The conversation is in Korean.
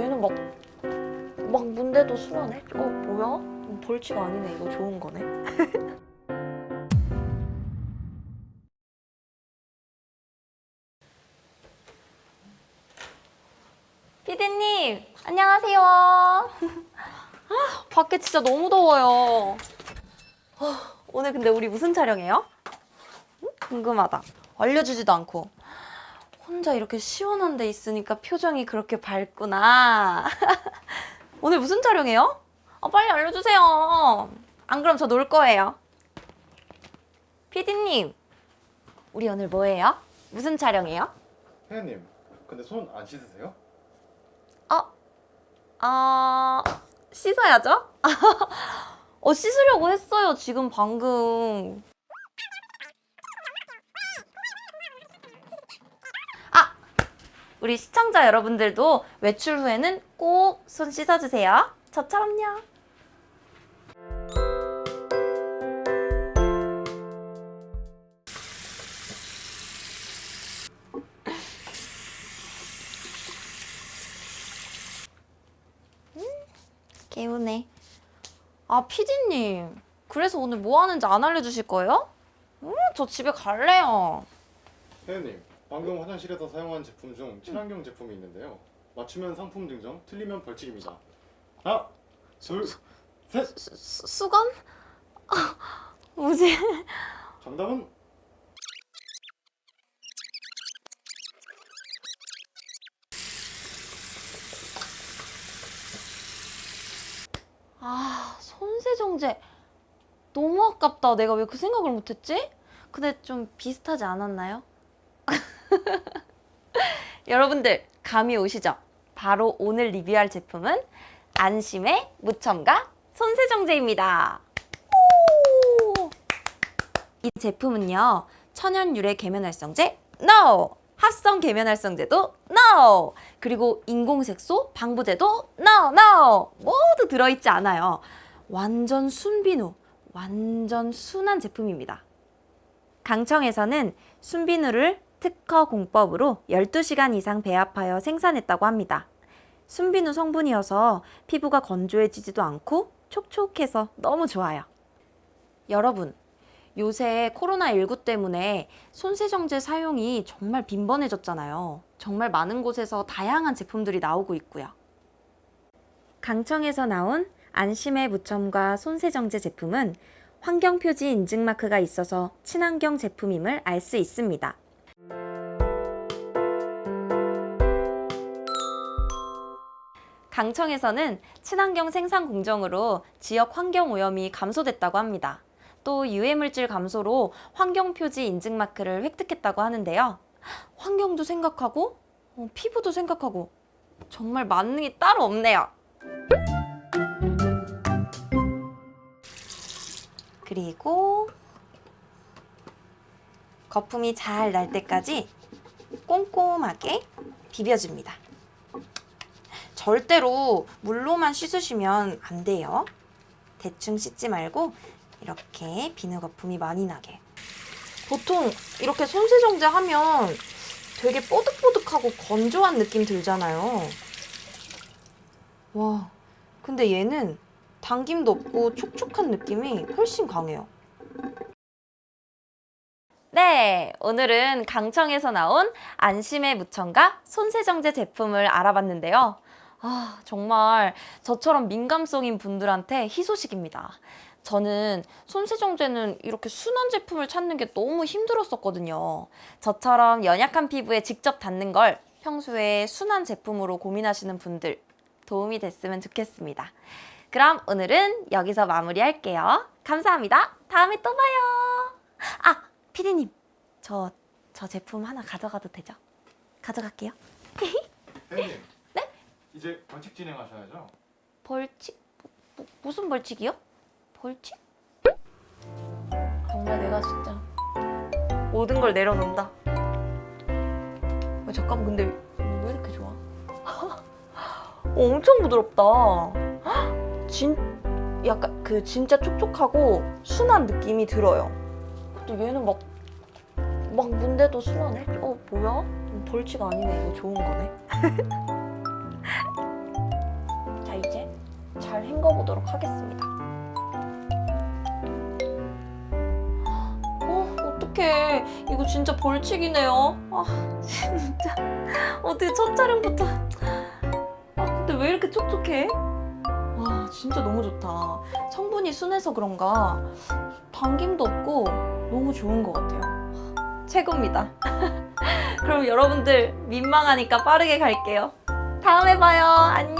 얘는 막, 막 문대도 순하네? 어, 뭐야? 벌칙 아니네. 이거 좋은 거네. 피디님, 안녕하세요. 아, 밖에 진짜 너무 더워요. 아, 오늘 근데 우리 무슨 촬영해요? 응? 궁금하다. 알려주지도 않고. 혼자 이렇게 시원한 데 있으니까 표정이 그렇게 밝구나. 오늘 무슨 촬영해요? 아, 빨리 알려주세요. 안 그럼 저 놀 거예요. 피디님, 우리 오늘 뭐해요? 무슨 촬영해요? 회원님, 근데 손 안 씻으세요? 어, 아, 씻어야죠? 어, 씻으려고 했어요, 지금 방금. 우리 시청자 여러분들도 외출 후에는 꼭 손 씻어주세요. 저처럼요. 개운해. 아, 피디님. 그래서 오늘 뭐 하는지 안 알려주실 거예요? 음, 저 집에 갈래요. 회원님, 방금 화장실에서 사용한 제품 중 친환경 제품이 있는데요. 맞추면 상품 증정, 틀리면 벌칙입니다. 하나, 둘, 셋. 수, 수, 수건? 아, 뭐지? 정답은 아, 손세정제. 너무 아깝다. 내가 왜 그 생각을 못했지? 근데 좀 비슷하지 않았나요? 여러분들, 감이 오시죠? 바로 오늘 리뷰할 제품은 안심의 무첨가 손세정제입니다. 오! 이 제품은요, 천연 유래 계면활성제 NO! 합성 계면활성제도 NO! 그리고 인공색소, 방부제도 NO! NO! 모두 들어있지 않아요. 완전 순비누, 완전 순한 제품입니다. 강청에서는 순비누를 특허 공법으로 12시간 이상 배합하여 생산했다고 합니다. 순비누 성분이어서 피부가 건조해지지도 않고 촉촉해서 너무 좋아요. 여러분, 요새 코로나19 때문에 손세정제 사용이 정말 빈번해졌잖아요. 정말 많은 곳에서 다양한 제품들이 나오고 있고요. 강청에서 나온 안심의 무첨과 손세정제 제품은 환경표지 인증 마크가 있어서 친환경 제품임을 알 수 있습니다. 강청에서는 친환경 생산 공정으로 지역 환경 오염이 감소됐다고 합니다. 또 유해물질 감소로 환경표지 인증 마크를 획득했다고 하는데요. 환경도 생각하고 어, 피부도 생각하고 정말 만능이 따로 없네요. 그리고 거품이 잘 날 때까지 꼼꼼하게 비벼줍니다. 절대로 물로만 씻으시면 안 돼요. 대충 씻지 말고 이렇게 비누 거품이 많이 나게. 보통 이렇게 손세정제 하면 되게 뽀득뽀득하고 건조한 느낌 들잖아요. 와, 근데 얘는 당김도 없고 촉촉한 느낌이 훨씬 강해요. 네, 오늘은 강청에서 나온 안심의 무첨가 손세정제 제품을 알아봤는데요. 아, 정말 저처럼 민감성인 분들한테 희소식입니다. 저는 손세정제는 이렇게 순한 제품을 찾는 게 너무 힘들었었거든요. 저처럼 연약한 피부에 직접 닿는 걸 평소에 순한 제품으로 고민하시는 분들 도움이 됐으면 좋겠습니다. 그럼 오늘은 여기서 마무리할게요. 감사합니다. 다음에 또 봐요. 아, 피디님. 저, 저 제품 하나 가져가도 되죠? 가져갈게요. 이제 벌칙 진행하셔야죠. 벌칙? 뭐, 무슨 벌칙이요? 벌칙? 정말 내가 진짜 모든 걸 내려놓는다. 어, 잠깐 근데 왜 이렇게 좋아? 어, 엄청 부드럽다. 헉, 진 약간 그 진짜 촉촉하고 순한 느낌이 들어요. 근데 얘는 막 막 문대도 순하네? 어 뭐야? 벌칙 아니네 이거 좋은 거네. 잘 헹궈보도록 하겠습니다. 어, 어떡해. 이거 진짜 벌칙이네요. 아, 진짜. 어떻게 첫 촬영부터. 아, 근데 왜 이렇게 촉촉해? 와, 진짜 너무 좋다. 성분이 순해서 그런가 당김도 없고 너무 좋은 것 같아요. 최고입니다. 그럼 여러분들 민망하니까 빠르게 갈게요. 다음에 봐요. 안녕. 아!